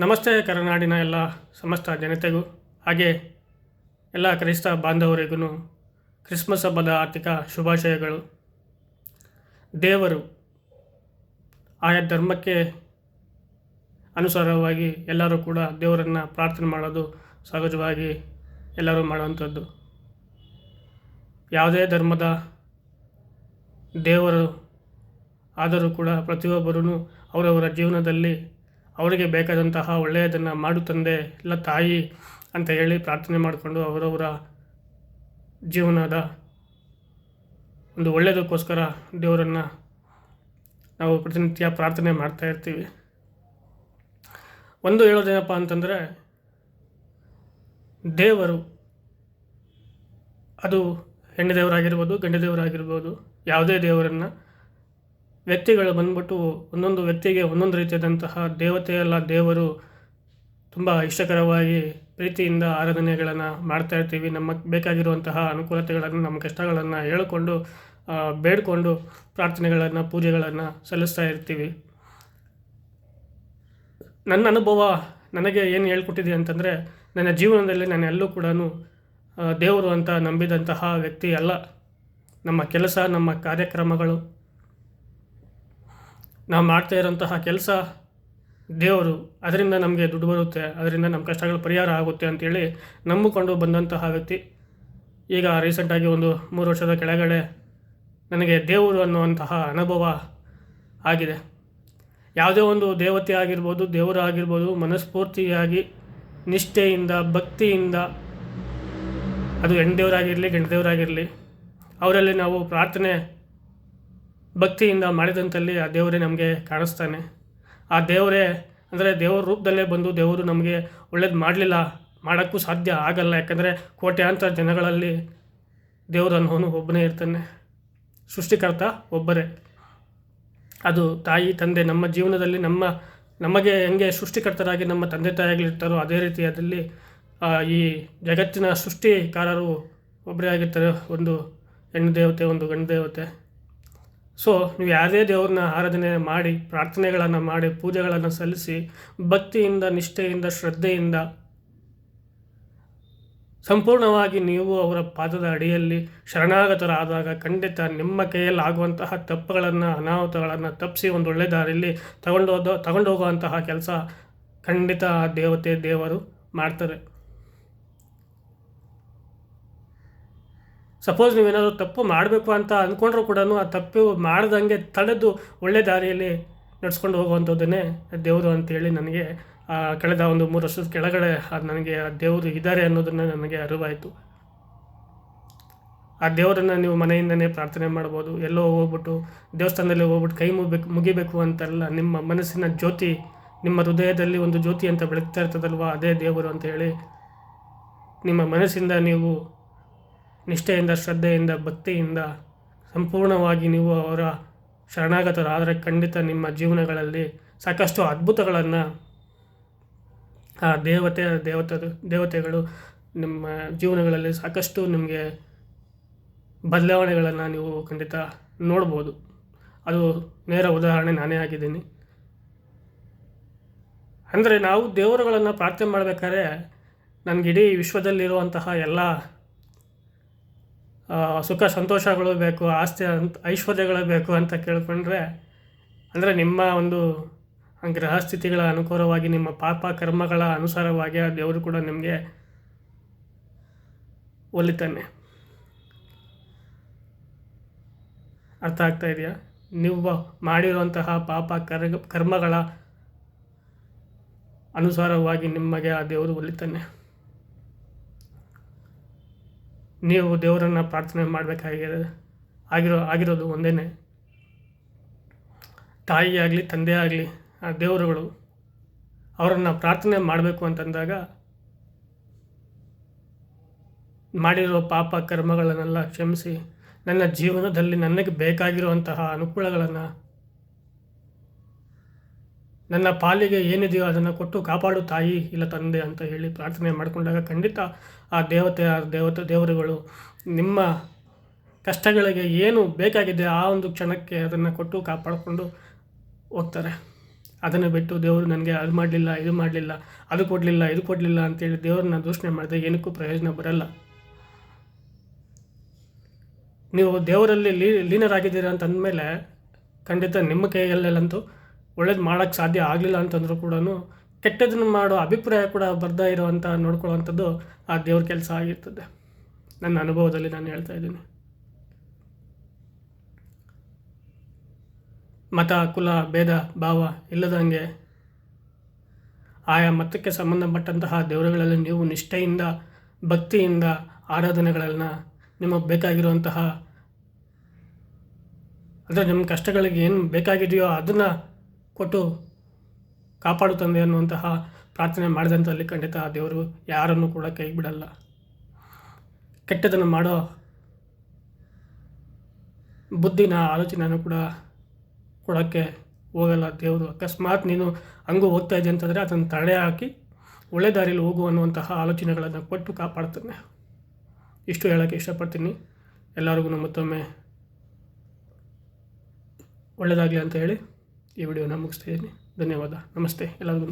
ನಮಸ್ತೆ ಕರುನಾಡಿನ ಎಲ್ಲ ಸಮಸ್ತ ಜನತೆಗೂ, ಹಾಗೆ ಎಲ್ಲ ಕ್ರೈಸ್ತ ಬಾಂಧವರಿಗೂ ಕ್ರಿಸ್ಮಸ್ ಹಬ್ಬದ ಆರ್ಥಿಕ ಶುಭಾಶಯಗಳು. ದೇವರು ಆಯಾ ಧರ್ಮಕ್ಕೆ ಅನುಸಾರವಾಗಿ ಎಲ್ಲರೂ ಕೂಡ ದೇವರನ್ನು ಪ್ರಾರ್ಥನೆ ಮಾಡೋದು ಸಹಜವಾಗಿ ಎಲ್ಲರೂ ಮಾಡುವಂಥದ್ದು. ಯಾವುದೇ ಧರ್ಮದ ದೇವರು ಆದರೂ ಕೂಡ ಪ್ರತಿಯೊಬ್ಬರೂ ಅವರವರ ಜೀವನದಲ್ಲಿ ಅವರಿಗೆ ಬೇಕಾದಂತಹ ಒಳ್ಳೆಯದನ್ನು ಮಾಡು ತಂದೆ, ಇಲ್ಲ ತಾಯಿ ಅಂತ ಹೇಳಿ ಪ್ರಾರ್ಥನೆ ಮಾಡಿಕೊಂಡು ಅವರವರ ಜೀವನದ ಒಂದು ಒಳ್ಳೆಯದಕ್ಕೋಸ್ಕರ ದೇವರನ್ನು ನಾವು ಪ್ರತಿನಿತ್ಯ ಪ್ರಾರ್ಥನೆ ಮಾಡ್ತಾ ಇರ್ತೀವಿ. ಒಂದು ಹೇಳೋದೇನಪ್ಪ ಅಂತಂದರೆ, ದೇವರು ಅದು ಹೆಣ್ಣು ದೇವರಾಗಿರ್ಬೋದು, ಗಂಡು ದೇವರಾಗಿರ್ಬೋದು, ಯಾವುದೇ ದೇವರನ್ನು ವ್ಯಕ್ತಿಗಳು ಬಂದ್ಬಿಟ್ಟು ಒಂದೊಂದು ವ್ಯಕ್ತಿಗೆ ಒಂದೊಂದು ರೀತಿಯಾದಂತಹ ದೇವತೆಯಲ್ಲ ದೇವರು ತುಂಬ ಇಷ್ಟಕರವಾಗಿ ಪ್ರೀತಿಯಿಂದ ಆರಾಧನೆಗಳನ್ನು ಮಾಡ್ತಾ ಇರ್ತೀವಿ. ನಮಗೆ ಬೇಕಾಗಿರುವಂತಹ ಅನುಕೂಲತೆಗಳನ್ನು, ನಮ್ಮ ಕಷ್ಟಗಳನ್ನು ಹೇಳಿಕೊಂಡು ಬೇಡಿಕೊಂಡು ಪ್ರಾರ್ಥನೆಗಳನ್ನು, ಪೂಜೆಗಳನ್ನು ಸಲ್ಲಿಸ್ತಾ ಇರ್ತೀವಿ. ನನ್ನ ಅನುಭವ ನನಗೆ ಏನು ಹೇಳ್ಕೊಟ್ಟಿದೆ ಅಂತಂದರೆ, ನನ್ನ ಜೀವನದಲ್ಲಿ ನಾನು ಎಲ್ಲೂ ಕೂಡ ದೇವರು ಅಂತ ನಂಬಿದಂತಹ ವ್ಯಕ್ತಿ ಅಲ್ಲ. ನಮ್ಮ ಕೆಲಸ, ನಮ್ಮ ಕಾರ್ಯಕ್ರಮಗಳು ನಾವು ಮಾಡ್ತಾ ಇರೋಂತಹ ಕೆಲಸ ದೇವರು ಅದರಿಂದ ನಮಗೆ ದುಡ್ಡು ಬರುತ್ತೆ, ಅದರಿಂದ ನಮ್ಮ ಕಷ್ಟಗಳು ಪರಿಹಾರ ಆಗುತ್ತೆ ಅಂತೇಳಿ ನಂಬಿಕೊಂಡು ಬಂದಂತಹ ವ್ಯಕ್ತಿ. ಈಗ ರೀಸೆಂಟಾಗಿ ಒಂದು ಮೂರು ವರ್ಷದ ಕೆಳಗಡೆ ನನಗೆ ದೇವರು ಅನ್ನುವಂತಹ ಅನುಭವ ಆಗಿದೆ. ಯಾವುದೇ ಒಂದು ದೇವತೆ ಆಗಿರ್ಬೋದು, ದೇವರು ಆಗಿರ್ಬೋದು, ಮನಸ್ಫೂರ್ತಿಯಾಗಿ, ನಿಷ್ಠೆಯಿಂದ, ಭಕ್ತಿಯಿಂದ, ಅದು ಹೆಣ್ಣು ದೇವರಾಗಿರಲಿ, ಗಂಡು ದೇವರಾಗಿರಲಿ, ಅವರಲ್ಲಿ ನಾವು ಪ್ರಾರ್ಥನೆ ಭಕ್ತಿಯಿಂದ ಮಾಡಿದಂತಲ್ಲಿ ಆ ದೇವರೇ ನಮಗೆ ಕಾಣಿಸ್ತಾನೆ. ಆ ದೇವರೇ, ಅಂದರೆ ದೇವರ ರೂಪದಲ್ಲೇ ಬಂದು ದೇವರು ನಮಗೆ ಒಳ್ಳೇದು ಮಾಡಲಿಲ್ಲ, ಮಾಡೋಕ್ಕೂ ಸಾಧ್ಯ ಆಗಲ್ಲ. ಯಾಕಂದರೆ ಕೋಟ್ಯಾಂತರ ಜನಗಳಲ್ಲಿ ದೇವರು ಅನ್ನೋನು ಒಬ್ಬನೇ ಇರ್ತಾನೆ. ಸೃಷ್ಟಿಕರ್ತ ಒಬ್ಬರೇ. ಅದು ತಾಯಿ, ತಂದೆ, ನಮ್ಮ ಜೀವನದಲ್ಲಿ ನಮ್ಮ, ನಮಗೆ ಹೆಂಗೆ ಸೃಷ್ಟಿಕರ್ತರಾಗಿ, ನಮ್ಮ ತಂದೆ ತಾಯಿಗಳಿರ್ತಾರೋ ಅದೇ ರೀತಿಯಾದಲ್ಲಿ ಈ ಜಗತ್ತಿನ ಸೃಷ್ಟಿಕಾರರು ಒಬ್ಬರೇ ಆಗಿರ್ತಾರೆ. ಒಂದು ಹೆಣ್ಣು ದೇವತೆ, ಒಂದು ಗಂಡು ದೇವತೆ. ಸೊ ನೀವು ಯಾವುದೇ ದೇವ್ರನ್ನ ಆರಾಧನೆ ಮಾಡಿ, ಪ್ರಾರ್ಥನೆಗಳನ್ನು ಮಾಡಿ, ಪೂಜೆಗಳನ್ನು ಸಲ್ಲಿಸಿ, ಭಕ್ತಿಯಿಂದ, ನಿಷ್ಠೆಯಿಂದ, ಶ್ರದ್ಧೆಯಿಂದ ಸಂಪೂರ್ಣವಾಗಿ ನೀವು ಅವರ ಪಾದದ ಅಡಿಯಲ್ಲಿ ಶರಣಾಗತರಾದಾಗ ಖಂಡಿತ ನಿಮ್ಮ ಕೈಯಲ್ಲಿ ಆಗುವಂತಹ ತಪ್ಪುಗಳನ್ನು, ಅನಾಹುತಗಳನ್ನು ತಪ್ಪಿಸಿ ಒಂದು ಒಳ್ಳೆ ದಾರಿಯಲ್ಲಿ ತಗೊಂಡೋದ, ತಗೊಂಡೋಗುವಂತಹ ಕೆಲಸ ಖಂಡಿತ ದೇವತೆ, ದೇವರು ಮಾಡ್ತಾರೆ. ಸಪೋಸ್ ನೀವೇನಾದರೂ ತಪ್ಪು ಮಾಡಬೇಕು ಅಂತ ಅಂದ್ಕೊಂಡ್ರೂ ಕೂಡ ಆ ತಪ್ಪು ಮಾಡ್ದಂಗೆ ತಡೆದು ಒಳ್ಳೆ ದಾರಿಯಲ್ಲಿ ನಡ್ಸ್ಕೊಂಡು ಹೋಗುವಂಥದ್ದನ್ನೇ ದೇವರು ಅಂತೇಳಿ ನನಗೆ ಕಳೆದ ಒಂದು ಮೂರು ವರ್ಷದ ಕೆಳಗಡೆ ಅದು ನನಗೆ ಆ ದೇವರು ಇದ್ದಾರೆ ಅನ್ನೋದನ್ನು ನನಗೆ ಅರಿವಾಯಿತು. ಆ ದೇವರನ್ನು ನೀವು ಮನೆಯಿಂದನೇ ಪ್ರಾರ್ಥನೆ ಮಾಡ್ಬೋದು, ಎಲ್ಲೋ ಹೋಗ್ಬಿಟ್ಟು ದೇವಸ್ಥಾನದಲ್ಲಿ ಹೋಗ್ಬಿಟ್ಟು ಕೈ ಮುಗಿಬೇಕು ಮುಗಿಬೇಕು ಅಂತಲ್ಲ, ನಿಮ್ಮ ಮನಸ್ಸಿನ ಜ್ಯೋತಿ, ನಿಮ್ಮ ಹೃದಯದಲ್ಲಿ ಒಂದು ಜ್ಯೋತಿ ಅಂತ ಬೆಳಗ್ತಾ ಇರ್ತದಲ್ವ, ಅದೇ ದೇವರು ಅಂತ ಹೇಳಿ ನಿಮ್ಮ ಮನಸ್ಸಿಂದ ನೀವು ನಿಷ್ಠೆಯಿಂದ, ಶ್ರದ್ಧೆಯಿಂದ, ಭಕ್ತಿಯಿಂದ ಸಂಪೂರ್ಣವಾಗಿ ನೀವು ಅವರ ಶರಣಾಗತರಾದರೆ ಖಂಡಿತ ನಿಮ್ಮ ಜೀವನಗಳಲ್ಲಿ ಸಾಕಷ್ಟು ಅದ್ಭುತಗಳನ್ನು ಆ ದೇವತೆ ದೇವತೆ, ದೇವತೆಗಳು ನಿಮ್ಮ ಜೀವನಗಳಲ್ಲಿ ಸಾಕಷ್ಟು ನಿಮಗೆ ಬದಲಾವಣೆಗಳನ್ನು ನೀವು ಖಂಡಿತ ನೋಡ್ಬೋದು. ಅದು ನೇರ ಉದಾಹರಣೆ ನಾನೇ ಆಗಿದ್ದೀನಿ. ಅಂದರೆ ನಾವು ದೇವರುಗಳನ್ನು ಪ್ರಾರ್ಥನೆ ಮಾಡಬೇಕಾದ್ರೆ ನನಗಿಡೀ ವಿಶ್ವದಲ್ಲಿರುವಂತಹ ಎಲ್ಲ ಸುಖ ಸಂತೋಷಗಳು ಬೇಕು, ಆಸ್ತಿ ಅಂತ, ಐಶ್ವರ್ಯಗಳು ಬೇಕು ಅಂತ ಕೇಳ್ಕೊಂಡ್ರೆ, ಅಂದರೆ ನಿಮ್ಮ ಒಂದು ಗ್ರಹ ಸ್ಥಿತಿಗಳ ಅನುಕೂಲವಾಗಿ, ನಿಮ್ಮ ಪಾಪ ಕರ್ಮಗಳ ಅನುಸಾರವಾಗಿ ಆ ದೇವರು ಕೂಡ ನಿಮಗೆ ಒಲಿತಾನೆ. ಅರ್ಥ ಆಗ್ತಾ ಇದೆಯಾ? ನೀವು ಮಾಡಿರುವಂತಹ ಪಾಪ ಕರ್ ಕರ್ಮಗಳ ಅನುಸಾರವಾಗಿ ನಿಮಗೆ ಆ ದೇವರು ಒಲಿತಾನೆ. ನೀವು ದೇವರನ್ನು ಪ್ರಾರ್ಥನೆ ಮಾಡಬೇಕಾಗಿದೆ. ಆಗಿರೋ, ಆಗಿರೋದು ಒಂದೇ ತಾಯಿ ಆಗಲಿ, ತಂದೆ ಆಗಲಿ, ಆ ದೇವರುಗಳು ಅವರನ್ನು ಪ್ರಾರ್ಥನೆ ಮಾಡಬೇಕು ಅಂತಂದಾಗ ಮಾಡಿರೋ ಪಾಪ ಕರ್ಮಗಳನ್ನೆಲ್ಲ ಕ್ಷಮಿಸಿ, ನನ್ನ ಜೀವನದಲ್ಲಿ ನನಗೆ ಬೇಕಾಗಿರುವಂತಹ ಅನುಕೂಲಗಳನ್ನು ನನ್ನ ಪಾಲಿಗೆ ಏನಿದೆಯೋ ಅದನ್ನು ಕೊಟ್ಟು ಕಾಪಾಡು ತಾಯಿ, ಇಲ್ಲ ತಂದೆ ಅಂತ ಹೇಳಿ ಪ್ರಾರ್ಥನೆ ಮಾಡಿಕೊಂಡಾಗ ಖಂಡಿತ ಆ ದೇವತೆ ಆ ದೇವತೆ, ದೇವರುಗಳು ನಿಮ್ಮ ಕಷ್ಟಗಳಿಗೆ ಏನು ಬೇಕಾಗಿದೆ ಆ ಒಂದು ಕ್ಷಣಕ್ಕೆ ಅದನ್ನು ಕೊಟ್ಟು ಕಾಪಾಡಿಕೊಂಡು ಹೋಗ್ತಾರೆ. ಅದನ್ನು ಬಿಟ್ಟು ದೇವರು ನನಗೆ ಅದು ಮಾಡಲಿಲ್ಲ, ಇದು ಮಾಡಲಿಲ್ಲ, ಅದು ಕೊಡಲಿಲ್ಲ, ಇದು ಕೊಡಲಿಲ್ಲ ಅಂತೇಳಿ ದೇವರನ್ನ ದೂಷಣೆ ಮಾಡಿದೆ ಏನಕ್ಕೂ ಪ್ರಯೋಜನ ಬರಲ್ಲ. ನೀವು ದೇವರಲ್ಲಿ ಲೀ, ಲೀನರಾಗಿದ್ದೀರ ಅಂತ ಅಂದಮೇಲೆ ಖಂಡಿತ ನಿಮ್ಮ ಕೈಯಲ್ಲಂತೂ ಒಳ್ಳೇದು ಮಾಡೋಕ್ಕೆ ಸಾಧ್ಯ ಆಗಲಿಲ್ಲ ಅಂತಂದ್ರೂ ಕೂಡ ಕೆಟ್ಟದನ್ನು ಮಾಡೋ ಅಭಿಪ್ರಾಯ ಕೂಡ ಬರ್ತಾ ಇರೋವಂಥ ನೋಡ್ಕೊಳ್ಳೋವಂಥದ್ದು ಆ ದೇವ್ರ ಕೆಲಸ ಆಗಿರ್ತದೆ. ನನ್ನ ಅನುಭವದಲ್ಲಿ ನಾನು ಹೇಳ್ತಾ ಇದ್ದೀನಿ. ಮತ, ಕುಲ, ಭೇದ, ಭಾವ ಇಲ್ಲದಂಗೆ ಆಯಾ ಮತಕ್ಕೆ ಸಂಬಂಧಪಟ್ಟಂತಹ ದೇವರುಗಳಲ್ಲಿ ನೀವು ನಿಷ್ಠೆಯಿಂದ, ಭಕ್ತಿಯಿಂದ ಆರಾಧನೆಗಳನ್ನು ನಿಮಗೆ ಬೇಕಾಗಿರುವಂತಹ ಅಂದರೆ ನಿಮ್ಮ ಕಷ್ಟಗಳಿಗೆ ಏನು ಬೇಕಾಗಿದೆಯೋ ಅದನ್ನು ಕೊಟ್ಟು ಕಾಪಾಡು ತಂದೆ ಅನ್ನುವಂತಹ ಪ್ರಾರ್ಥನೆ ಮಾಡಿದಂಥಲ್ಲಿ ಖಂಡಿತ ಆ ದೇವರು ಯಾರನ್ನು ಕೂಡ ಕೈ ಬಿಡಲ್ಲ. ಕೆಟ್ಟದನ್ನು ಮಾಡೋ ಬುದ್ಧಿನ ಆಲೋಚನೆಯನ್ನು ಕೂಡ ಕೊಡೋಕ್ಕೆ ಹೋಗಲ್ಲ ದೇವರು. ಅಕಸ್ಮಾತ್ ನೀನು ಹಂಗೂ ಹೋಗ್ತಾ ಇದೆ ಅಂತಂದರೆ ಅದನ್ನು ತಡೆ ಹಾಕಿ ಒಳ್ಳೆ ದಾರಿಯಲ್ಲಿ ಹೋಗು ಅನ್ನುವಂತಹ ಆಲೋಚನೆಗಳನ್ನು ಕೊಟ್ಟು ಕಾಪಾಡ್ತಾನೆ. ಇಷ್ಟು ಹೇಳೋಕ್ಕೆ ಇಷ್ಟಪಡ್ತೀನಿ. ಎಲ್ಲರಿಗೂ ಮತ್ತೊಮ್ಮೆ ಒಳ್ಳೆಯದಾಗಲಿ ಅಂತ ಹೇಳಿ. ಈ ವಿಡಿಯೋನ ಮುಗಿಸ್ತಾ ಇದ್ದೀನಿ. ಧನ್ಯವಾದ. ನಮಸ್ತೆ ಎಲ್ಲರಿಗೂ